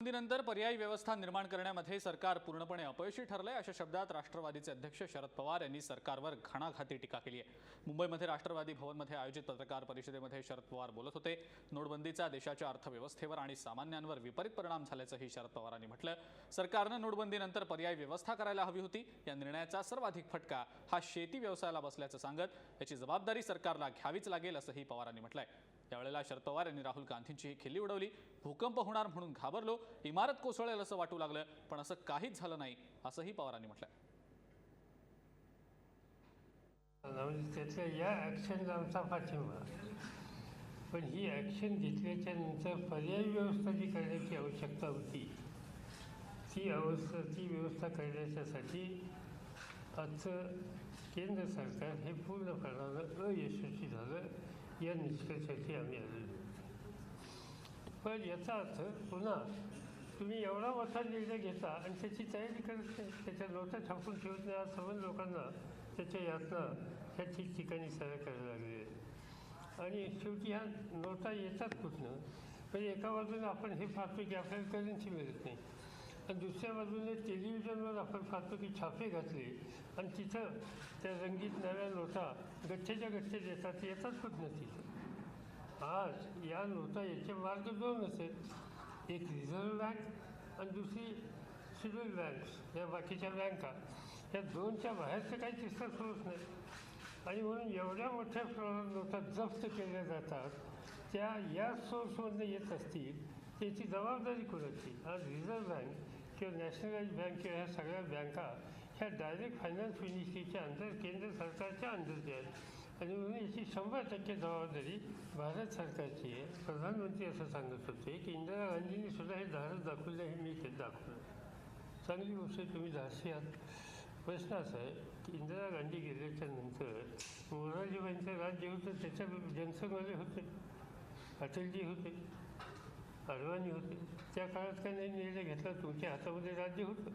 नंतर पर्यायी व्यवस्था निर्माण करण्यामध्ये सरकार पूर्णपणे अपयशी ठरलंय अशा शब्दात राष्ट्रवादीचे अध्यक्ष शरद पवार यांनी सरकारवर घणाघाती टीका केली आहे. मुंबईमध्ये राष्ट्रवादी भवनमध्ये आयोजित पत्रकार परिषदेमध्ये शरद पवार बोलत होते. नोटबंदीचा देशाच्या अर्थव्यवस्थेवर आणि सामान्यांवर विपरीत परिणाम झाल्याचंही शरद पवारांनी म्हटलं सरकारनं नोटबंदीनंतर पर्यायी व्यवस्था करायला हवी होती. या निर्णयाचा सर्वाधिक फटका हा शेती व्यवसायाला बसल्याचं सांगत याची जबाबदारी सरकारला घ्यावीच लागेल असंही पवारांनी म्हटलंय. यावेळेला शरद पवार यांनी राहुल गांधींची ही खिल्ली उडवली. भूकंप होणार म्हणून घाबरलो. इमारत कोसळेल असं वाटू लागलं. पण असं काहीच झालं नाही असंही पवारांनी म्हटलं म्हणजे त्याच्या या ॲक्शनला आमचा पाठिंबा. पण ही ॲक्शन घेतल्याच्या नंतर पर्यायी व्यवस्था जी करण्याची आवश्यकता होती ती अवस्था ती व्यवस्था करण्याच्यासाठी आजचं केंद्र सरकार हे पूर्णपणानं अयशस्वी झालं. या निष्कर्षाची आम्ही आलेलो पण याचा अर्थ पुन्हा तुम्ही एवढा मोठा निर्णय घेता आणि त्याची तयारी करत नाही त्याच्या नोटा छापून ठेवत नाही आज सर्व लोकांना. त्याच्या यातना ह्या ठिकठिकाणी सगळ्या करायला लागले. आणि शेवटी ह्या नोटा येतात कुठनं? म्हणजे एका बाजूने आपण हे पाहतो की आपल्याला करन्सी मिळत नाही. आणि दुसऱ्या बाजूने टेलिव्हिजनवर आपण पाहतो की छापे घातले. आणि तिथं त्या रंगीत नव्या नोटा गठ्ठेच्या गठ्ठे देतात येतात कुठनं तिथं आज या नोटा याचे मार्ग दोन असेल. एक रिझर्व्ह बँक आणि दुसरी शेड्यूल बँक या बाकीच्या बँका. या दोनच्या बाहेरचं काही तिसरं सुरूच नाही. आणि म्हणून एवढ्या मोठ्या प्रमाणात नोटा जप्त केल्या जातात त्या या सोर्समधनं येत असतील त्याची जबाबदारी कोणाची? आज रिझर्व्ह बँक किंवा नॅशनलाइज बँक किंवा ह्या सगळ्या बँका ह्या डायरेक्ट फायनान्स मिनिस्ट्रीच्या अंतर केंद्र सरकारच्या अंतर्गत आहेत. आणि म्हणून याची शंभर टक्के जबाबदारी भारत सरकारची आहे. प्रधानमंत्री असं सांगत होते की इंदिरा गांधींनी सुद्धा हे धाडस दाखवलं हे मी ते दाखवलं. चांगली गोष्ट तुम्ही धाडसी आहात. प्रश्न असा आहे की इंदिरा गांधी गेल्याच्यानंतर मोरारजीबाईंचं राज्य होतं त्याच्या जनसंघाले होते अटलजी होते. अडवाणी होते. त्या काळात काही नाही निर्णय घेतला. तुमच्या हातामध्ये राज्य होतं.